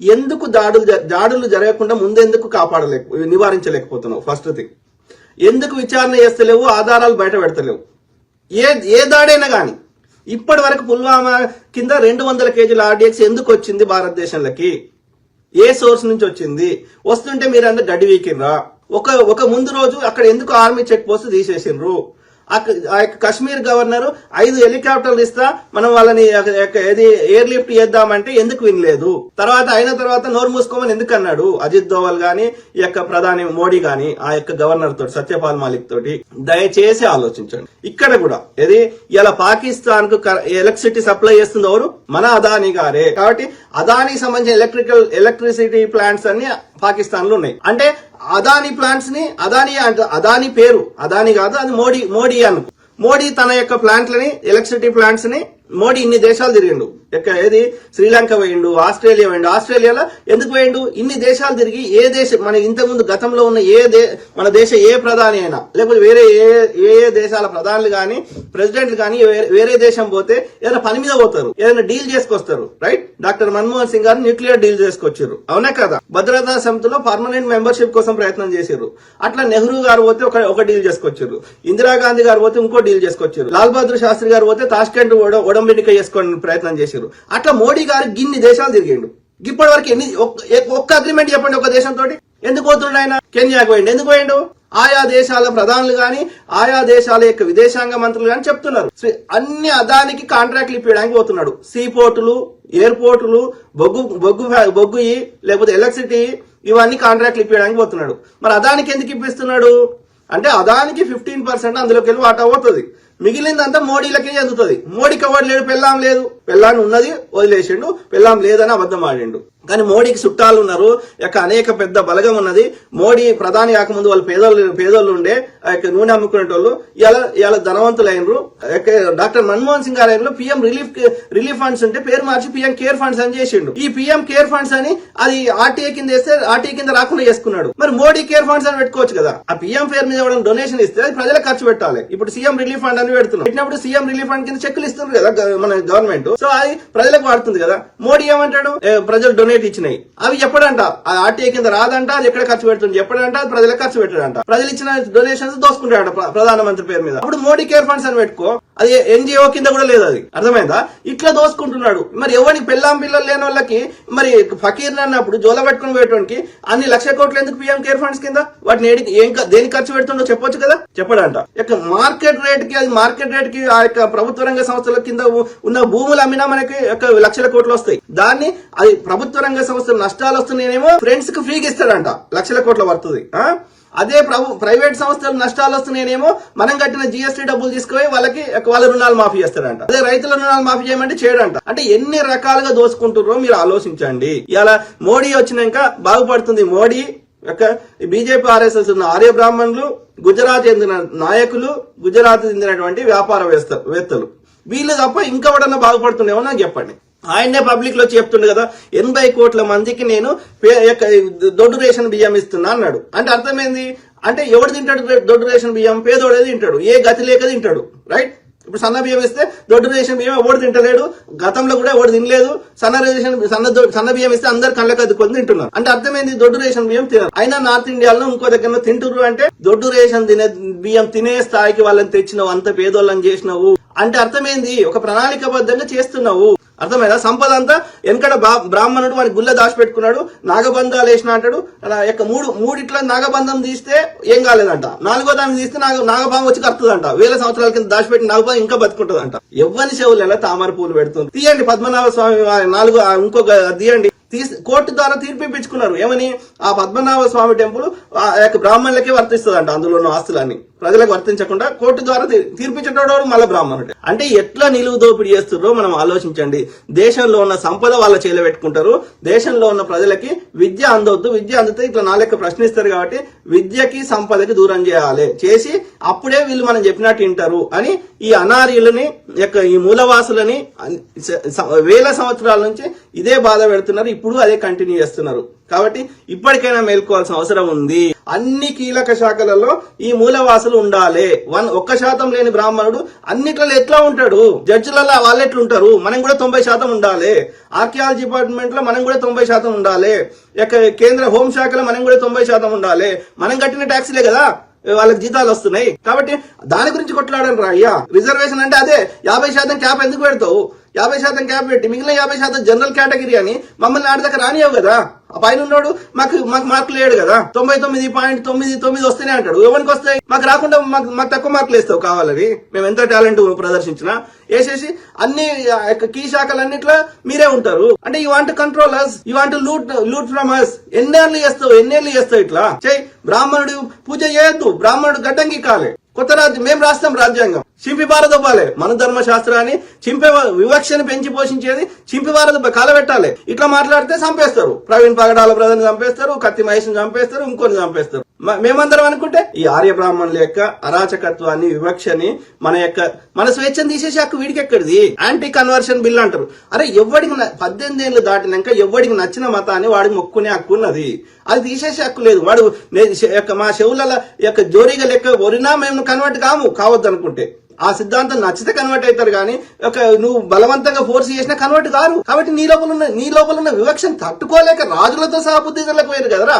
ఎందుకు దాడులు జ- దాడులు జరగకుండా ముందెందుకు కాపాడలేక నివారించలేకపోతున్నావు? ఫస్ట్ థింగ్ ఎందుకు విచారణ చేస్తలేవు? ఆధారాలు బయట పెడతలేవు. ఏ ఏ దాడైనా కానీ ఇప్పటి వరకు పుల్వామా కింద రెండు వందల కేజీల ఆర్డిఎక్స్ ఎందుకు వచ్చింది భారతదేశంలోకి? ఏ సోర్స్ నుంచి వచ్చింది? వస్తుంటే మీరు అందరు గడ్డి వీకిర్రా. ఒక ఒక ముందు రోజు అక్కడ ఎందుకు ఆర్మీ చెక్ పోస్ట్ తీసేసిండ్రు? ఆ యొక్క కశ్మీర్ గవర్నర్ ఐదు హెలికాప్టర్లు ఇస్తా మనం వాళ్ళని ఏది ఎయిర్ లిఫ్ట్ చేద్దామంటే ఎందుకు వినలేదు. తర్వాత అయిన తర్వాత నోరు మూసుకోమని ఎందుకు అన్నాడు? అజిత్ దోవల్ గాని ఈ యొక్క ప్రధాని మోడీ గాని ఆ యొక్క గవర్నర్ తోటి సత్యపాల్ మాలిక్ తోటి దయచేసి ఆలోచించండి. ఇక్కడ కూడా ఏది ఇలా పాకిస్తాన్కు ఎలక్ట్రిసిటీ సప్లై చేస్తుంది ఎవరు? మన అదాని గారే. కాబట్టి అదానికి సంబంధించిన ఎలక్ట్రికల్ ఎలక్ట్రిసిటీ ప్లాంట్స్ అన్ని పాకిస్తాన్లో ఉన్నాయి. అంటే అదాని ప్లాంట్స్ని అదాని అంటే అదాని పేరు అదాని కాదు అది మోడీ మోడీ అనుకో. మోడీ తన యొక్క ప్లాంట్లని ఎలక్ట్రిసిటీ ప్లాంట్స్ని మోడీ ఇన్ని దేశాలు తిరిగిండు. ఎక్క ఏది? శ్రీలంక పోయిండు ఆస్ట్రేలియా పోయిండు. ఆస్ట్రేలియాలో ఎందుకు పోయిండు? ఇన్ని దేశాలు తిరిగి ఏ దేశం మన ఇంతకుముందు గతంలో ఉన్న ఏ దే మన దేశ ఏ ప్రధాని అయినా లేకపోతే వేరే ఏ ఏ ఏ దేశాల ప్రధానులు కానీ ప్రెసిడెంట్లు కానీ వేరే- దేశం పోతే ఏదైనా పని మీద పోతారు. ఏదైనా deal చేసుకొస్తారు. Right? Doctor Manmohan Singh garu nuclear deal చేసుకొచ్చారు అవునా కదా? భద్రతా సమితిలో పర్మనెంట్ మెంబర్షిప్ కోసం ప్రయత్నం చేశారు అట్లా నెహ్రూ గారు పోతే ఒక ఒక డీల్ చేసుకొచ్చారు ఇందిరాగాంధీ గారు పోతే ఇంకో డీల్ చేసుకొచ్చారు లాల్ బహదూర్ శాస్త్రి గారు పోతే తాష్కెంట్ కూడా ఒడంబడిక చేసుకోవడానికి ప్రయత్నం చేశారు. అట్లా మోడీ గారు గిన్ని దేశాలు తిరిగిండు. ఇప్పటి వరకు ఎన్ని ఒక్క- అగ్రిమెంట్ చెప్పండి ఒక దేశంతో ఎందుకు పోతుండు ఆయన? కెన్యాకు పోయిండు. ఎందుకు పోయిండు? ఆయా దేశాల ప్రధానులు గాని ఆయా దేశాల యొక్క విదేశాంగ మంత్రులు గాని చెప్తున్నారు. అన్ని అదానికి కాంట్రాక్ట్లు ఇప్పించడానికి పోతున్నాడు. సీపోర్టులు ఎయిర్పోర్టులు బొగ్గు బొగ్గు బొగ్గు లేకపోతే ఎలక్ట్రిసిటీ ఇవన్నీ కాంట్రాక్ట్లు ఇప్పించడానికి పోతున్నాడు. మరి అదానికి ఎందుకు ఇప్పిస్తున్నాడు? అంటే అదానికి ఫిఫ్టీన్ పర్సెంట్ అందులోకి వెళ్ళి వాటా పోతుంది. మిగిలిందంతా మోడీలకే చెందుతుంది. మోడీకి కవర్ లేడు పెళ్ళాం లేదు. పెళ్ళాన్ని ఉన్నది వదిలేసిండు పెళ్ళాం లేదని అబద్ధం ఆడిండు. కానీ మోడీకి చుట్టాలు ఉన్నారు యొక్క అనేక పెద్ద బలగం ఉన్నది. మోడీ ప్రధాని కాకముందు వాళ్ళు పేదోళ్ళు పేదోళ్ళు ఉండే ఆ యొక్క నూనె అమ్ముకునేటోళ్ళు ఇలా ఇలా ధనవంతులు అయినరు డాక్టర్ మన్మోహన్ సింగ్ గారు పిఎం రిలీఫ్ రిలీఫ్ ఫండ్స్ ఉంటే పేరు మార్చి పిఎం కేర్ ఫండ్స్ అని చేసిండు. ఈ పిఎం కేర్ ఫండ్స్ అని అది ఆర్టీఏ కింద వేస్తే ఆర్టీఏ కింద రాకుండా చేసుకున్నాడు. మరి మోడీ కేర్ ఫండ్స్ అని పెట్టుకోవచ్చు కదా. ఆ పిఎం పేరు మీద ఇవ్వడం డొనేషన్ ఇస్తే అది ప్రజలకు ఖర్చు పెట్టాలి. ఇప్పుడు సీఎం రిలీఫ్ ఫండ్ అని పెడుతున్నాం. పెట్టినప్పుడు సీఎం రిలీఫ్ ఫండ్ కింద చెక్కులు ఇస్తున్నారు కదా మన గవర్నమెంట్. సో అది ప్రజలకు వాడుతుంది కదా. మోడీ ఏమంటాడు? ప్రజలు డొనేట్ ఇచ్చినాయి. అవి ఎప్పుడంట? ఆ ఆర్టీఏ కింద రాదంట అది ఎక్కడ ఖర్చు పెడుతుంది? ఎప్పుడంట? అది ప్రజలకు ఖర్చు పెట్టాడంట. ప్రజలు ఇచ్చిన డొనేషన్స్ దోసుకుంటాడంట ప్రధానమంత్రి పేరు మీద. అప్పుడు మోడీ కేర్ ఫండ్స్ అని పెట్టుకో అది ఎన్జిఓ కింద కూడా లేదు అది. అర్థమైందా? ఇట్లా దోసుకుంటున్నాడు. మరి ఎవరికి పెళ్ళాం పిల్లలు లేని వాళ్ళకి మరి ఫకీర్ అన్నప్పుడు జోల పెట్టుకుని పోయేటోనికి అన్ని లక్ష కోట్లు ఎందుకు పిఎం కేర్ ఫండ్స్ కింద? వాటిని ఏడికి ఏం దేనికి ఖర్చు పెడుతుండో చెప్పొచ్చు కదా? చెప్పడంట. ఇక మార్కెట్ రేట్కి అది మార్కెట్ రేట్కి ఆ యొక్క ప్రభుత్వ రంగ సంస్థల కింద ఉన్న భూములు అమ్మినా మనకి ఒక లక్షల కోట్లు వస్తాయి. దాన్ని అది ప్రభుత్వ రంగ సంస్థలు నష్టాలు వస్తున్నాయేమో ఫ్రెండ్స్కి ఫ్రీకి ఇస్తాడంట. లక్షల కోట్ల పడుతుంది ఆ? అదే ప్రభు ప్రైవేట్ సంస్థలు నష్టాలు వస్తున్నాయనేమో మనం కట్టిన జిఎస్టీ డబ్బులు తీసుకుపోయి వాళ్ళకి వాళ్ళ రుణాలు మాఫీ చేస్తారంట అదే రైతుల రుణాలు మాఫీ చేయమంటే చేయడంట అంటే ఎన్ని రకాలుగా దోసుకుంటుర్రో మీరు ఆలోచించండి. ఇలా మోడీ వచ్చినాక బాగుపడుతుంది. మోడీ యొక్క బీజేపీ ఆర్ఎస్ఎస్ ఉన్న ఆర్య బ్రాహ్మణులు గుజరాత్ చెందిన నాయకులు గుజరాత్ చెందినటువంటి వ్యాపారవేత్త వేత్తలు. వీళ్ళు తప్ప ఇంకా ఎవడన్నా బాగుపడుతుండేమో నాకు చెప్పండి. ఆయనే పబ్లిక్లో చెప్తుండే కదా ఎనభై కోట్ల మందికి నేను దొడ్డు రేషన్ బియ్యం ఇస్తున్నా అన్నాడు. అంటే అర్థమైంది? అంటే ఎవడు తింటాడు దొడ్డు రేషన్ బియ్యం? పేదోడే తింటాడు. ఏ గతి లేక తింటాడు. రైట్ ఇప్పుడు సన్న బియ్యం ఇస్తే దొడ్డు రేషన్ బియ్యం ఎవడు తింటలేడు? గతంలో కూడా ఎవడు తినలేదు. సన్న రేషన్ సన్న దొ- సన్న బియ్యం ఇస్తే అందరు కళ్ళకి అద్దుకొని తింటున్నారు. అంటే అర్థమైంది? దొడ్డు రేషన్ బియ్యం తినరు అయినా నార్త్ ఇండియాలో ఇంకో దగ్గర తింటురు అంటే దొడ్డు రేషన్ తినే బియ్యం తినే స్థాయికి వాళ్ళని తెచ్చినావు అంత పేదోళ్ళని చేసినావు. అంటే అర్థమైంది? ఒక ప్రణాళికబద్ధంగా చేస్తున్నావు. అర్థమైందా? సంపద అంతా వెనకడ బా- బ్రాహ్మణుడు వాడి గుల్ల దాచిపెట్టుకున్నాడు నాగబంధాలు వేసిన అంటాడు అలా యొక్క మూడు మూడిట్ల నాగబంధం తీస్తే ఏం కాలేదంట. నాలుగో దాన్ని తీస్తే నాగ నాగభావం వచ్చి కడుతుందంట. వేల సంవత్సరాల కింద దాచిపెట్టిన నాగభావం ఇంకా బతుకుంటుందంట. ఎవ్వని చెవులలో తామర పూలు పెడుతుంది. తీయండి పద్మనాభ స్వామి నాలుగు ఇంకొక తీయండి. తీసి కోర్టు ద్వారా తీర్పు ఇప్పించుకున్నారు. ఏమని? ఆ పద్మనాభ స్వామి టెంపుల్ ఆ యొక్క బ్రాహ్మణులకే వర్తిస్తుందంట అందులో ఉన్న ఆస్తులన్నీ. ప్రజలకు వర్తించకుండా కోర్టు ద్వారా తీ- మళ్ళీ బ్రాహ్మణుడు. అంటే ఎట్లా నిలువు దోపిడీ చేస్తున్నారో మనం ఆలోచించండి. దేశంలో ఉన్న సంపద వాళ్ళ చేల పెట్టుకుంటారు. దేశంలో ఉన్న ప్రజలకి విద్య అందవద్దు విద్య అందితే ఇట్లా నాలెక్క ప్రశ్నిస్తారు కాబట్టి విద్యకి సంపదకి దూరం చేయాలి. చేసి అప్పుడే వీళ్ళు మనం చెప్పినట్టు వింటారు అని ఈ అనార్యులని యొక్క ఈ మూలవాసులని వేల సంవత్సరాల నుంచి ఇదే బాధ పెడుతున్నారు. ఇప్పుడు అదే కంటిన్యూ చేస్తున్నారు. కాబట్టి ఇప్పటికైనా మేల్కోవాల్సిన అవసరం ఉంది. అన్ని కీలక శాఖలలో ఈ మూలవాసులు ఉండాలి. వన్ ఒక్క శాతం లేని బ్రాహ్మణుడు అన్నిట్లలో ఎట్లా ఉంటాడు? జడ్జిలలో వాళ్ళు ఎట్లుంటారు? మనం కూడా తొంభై శాతం ఉండాలి. ఆర్కియాలజీ డిపార్ట్మెంట్లో మనం కూడా తొంభై శాతం ఉండాలి. కేంద్ర కేంద్ర హోంశాఖలో మనం కూడా తొంభై శాతం ఉండాలి. మనం కట్టిన ట్యాక్సీలే కదా వాళ్ళకి జీతాలు వస్తున్నాయి. కాబట్టి దాని గురించి కొట్లాడను రా అయ్యా. రిజర్వేషన్ అంటే అదే యాభై శాతం క్యాప్ ఎందుకు పెడతావు? యాభై శాతం క్యాప్ పెట్టి మిగిలిన యాభై శాతం జనరల్ కేటగిరీ అని మమ్మల్ని ఆడి దగ్గర రానియవు కదా. పైన ఉన్నాడు మాకు మాకు మార్కులు లేడు కదా. తొంభై తొమ్మిది పాయింట్ తొమ్మిది తొమ్మిది వస్తేనే అంటాడు. ఎవరికి వస్తాయి? మాకు రాకుండా మాకు మాకు తక్కువ మార్కులు వేస్తావు కావాలని. మేము ఎంత టాలెంట్ ప్రదర్శించినా వేసేసి అన్ని కీ శాఖలన్నిట్లో మీరే ఉంటారు. అంటే you want controllers you want loot loot from us ఎన్నేళ్ళు చేస్తావు ఎన్నేళ్ళు చేస్తావు ఇట్లా? చే బ్రాహ్మణుడు పూజ చేయొద్దు బ్రాహ్మణుడు గడ్డంకి కాలే. కొత్త రాజ్యం మేము రాస్తాం రాజ్యాంగం. చింపి పారదొబ్బాలి మన ధర్మశాస్త్రాన్ని చింపే వివక్షని పెంచి పోషించేది చింపి పారదొబ్బ కాలబెట్టాలి ఇట్లా మాట్లాడితే చంపేస్తారు. ప్రవీణ్ పగడాల బ్రదర్ని చంపేస్తారు కత్తి మహేష్ని చంపేస్తారు ఇంకొని చంపేస్తారు. మేమందరం అనుకుంటే ఈ ఆర్య బ్రాహ్మణుల యొక్క అరాచకత్వాన్ని వివక్షని మన యొక్క మన స్వేచ్ఛను తీసేసి హక్కు వీడికి ఎక్కడిది యాంటీ కన్వర్షన్ బిల్ అంటారు. అరే ఎవడికి పద్దెనిమిది ఏళ్ళు దాటినాక ఎవడికి నచ్చిన మతాన్ని వాడికి మొక్కునే హక్కు ఉన్నది. అది తీసేసే హక్కు లేదు. వాడు యొక్క మా చెవుల యొక్క జోరీగా లెక్క ఒరినా మేము కన్వర్ట్ కాము కావద్దు అనుకుంటే ఆ సిద్ధాంతం నచ్చితే కన్వర్ట్ అవుతారు కానీ ఒక నువ్వు బలవంతంగా ఫోర్స్ చేసినా కన్వర్ట్ కారు. కాబట్టి నీ లోపల ఉన్న నీ లోపల ఉన్న వివక్షను తట్టుకోలేక రాజులతో సహా బుద్ధిజలకు పోయారు కదరా.